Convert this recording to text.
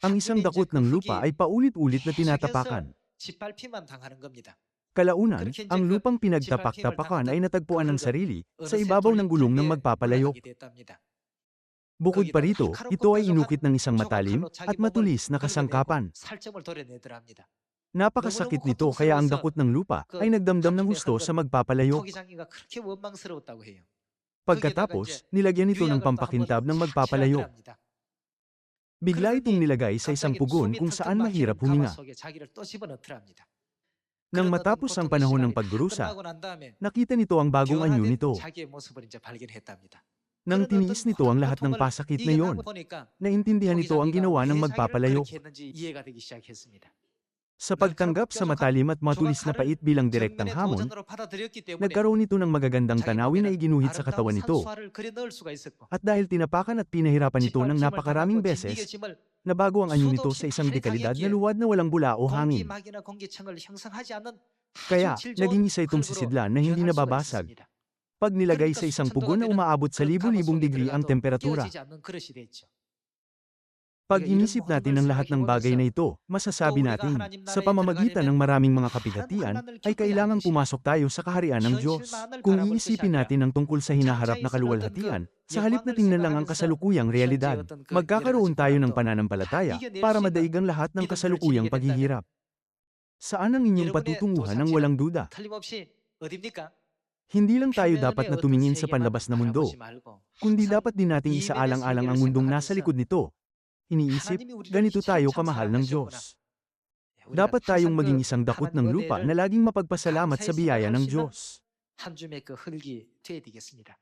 Ang isang dakot ng lupa ay paulit-ulit na tinatapakan. Kalaunan, ang lupang pinagtapak-tapakan ay natagpuan ng sarili sa ibabaw ng gulong ng magpapalayok. Bukod pa rito, ito ay inukit ng isang matalim at matulis na kasangkapan. Napakasakit nito kaya ang dakot ng lupa ay nagdamdam ng husto sa magpapalayo. Pagkatapos, nilagyan ito ng pampakintab ng magpapalayo. Bigla itong nilagay sa isang pugon kung saan mahirap huminga. Nang matapos ang panahon ng pagdurusa, nakita nito ang bagong anyo nito. Nang tiniis nito ang lahat ng pasakit na yon, naintindihan nito ang ginawa ng magpapalayo. Sa pagtanggap sa matalim at matulis na pait bilang direktang hamon, nagkaroon ito ng magagandang tanawin na iginuhit sa katawan nito. At dahil tinapakan at pinahirapan ito ng napakaraming beses, nabago ang anyo nito sa isang dekalidad na luwad na walang bula o hangin. Kaya, naging isa itong sisidlan na hindi nababasag. Pag nilagay sa isang pugon na umaabot sa libu-libong degree ang temperatura. Pag inisip natin ang lahat ng bagay na ito, masasabi natin, sa pamamagitan ng maraming mga kabigatian, ay kailangang pumasok tayo sa kaharian ng Diyos. Kung iisipin natin ang tungkol sa hinaharap na kaluwalhatian, sa halip na tingnan lang ang kasalukuyang realidad, magkakaroon tayo ng pananampalataya para madaig ang lahat ng kasalukuyang paghihirap. Saan ang inyong patutunguhan ng walang duda? Hindi lang tayo dapat na tumingin sa panlabas na mundo, kundi dapat din nating isaalang-alang ang mundong nasa likod nito Iniisip, 하나님이 우리를 ganito 이처럼 tayo 참 kamahal ng 사랑하셨구나. Diyos. 우리가 Dapat tayong 항상 maging 그 isang dakot ng 하나님의 lupa 은혜를 na laging mapagpasalamat sa 감사의 biyaya 생각할 ng 수 있는 Diyos. 한 줌의 그 흙이 되어야 되겠습니다.